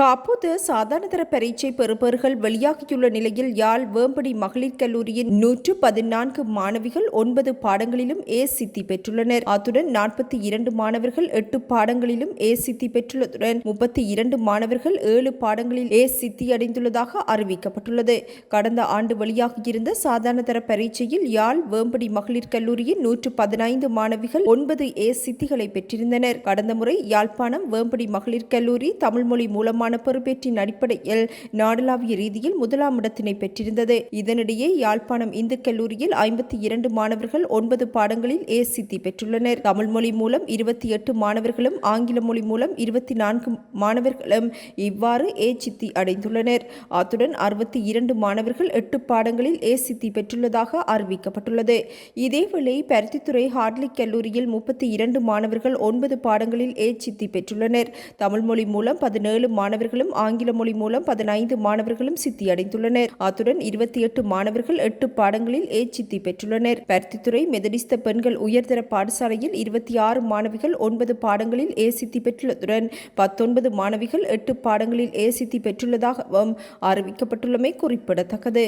காப்போது சாதாரணதர பரீட்சை பெறுபவர்கள் வெளியாகியுள்ள நிலையில் யாழ் வேம்படி மகளிர் கல்லூரியின் நூற்று பதினான்கு மாணவிகள் ஒன்பது பாடங்களிலும் ஏ சித்தி பெற்றுள்ளனர். அத்துடன் நாற்பத்தி இரண்டு மாணவர்கள் எட்டு பாடங்களிலும் ஏ சித்தி பெற்றுள்ளதுடன் முப்பத்தி இரண்டு மாணவர்கள் ஏழு பாடங்களில் ஏ சித்தி அடைந்துள்ளதாக அறிவிக்கப்பட்டுள்ளது. கடந்த ஆண்டு வெளியாகியிருந்த சாதாரணதர பரீட்சையில் யாழ் வேம்படி மகளிர் கல்லூரியின் நூற்று பதினைந்து மாணவிகள் ஒன்பது ஏ சித்திகளை பெற்றிருந்தனர். கடந்த முறை யாழ்ப்பாணம் வேம்படி மகளிர் கல்லூரி தமிழ் மொழி மூலமான பொறுப்பேற்றின் அடிப்படையில் நாடளாவிய ரீதியில் முதலாம் இடத்தினை பெற்றிருந்தது. இதனிடையே யாழ்ப்பாணம் இந்து கல்லூரியில் ஐம்பத்தி இரண்டு மாணவர்கள் ஒன்பது பாடங்களில் ஏ சித்தி பெற்றுள்ளனர். தமிழ் மொழி மூலம் இருபத்தி எட்டு மாணவர்களும் ஆங்கில மொழி மூலம் இருபத்தி நான்கு மாணவர்களும் இவ்வாறு ஏ சித்தி அடைந்துள்ளனர். அத்துடன் அறுபத்தி இரண்டு மாணவர்கள் எட்டு பாடங்களில் ஏ சித்தி பெற்றுள்ளதாக அறிவிக்கப்பட்டுள்ளது. இதேவேளை பருத்தித்துறை ஹார்ட்லி கல்லூரியில் முப்பத்தி இரண்டு மாணவர்கள் ஒன்பது பாடங்களில் ஏ சித்தி பெற்றுள்ளனர். தமிழ் மொழி மூலம் பதினேழு மாணவர்கள் மாணவர்களும் ஆங்கில மொழி மூலம் பதினைந்து மாணவர்களும் சித்தி அடைந்துள்ளனர் அத்துடன் இருபத்தி எட்டு மாணவர்கள் எட்டு பாடங்களில் ஏ சித்தி பெற்றுள்ளனர். பருத்தித்துறை மெதடிஸ்த பெண்கள் உயர்தர பாடசாலையில் இருபத்தி ஆறு மாணவிகள் ஒன்பது பாடங்களில் ஏ சித்தி பெற்றுள்ளதுடன் பத்தொன்பது மாணவிகள் எட்டு பாடங்களில் ஏ சித்தி பெற்றுள்ளதாகவும் அறிவிக்கப்பட்டுள்ளமை குறிப்பிடத்தக்கது.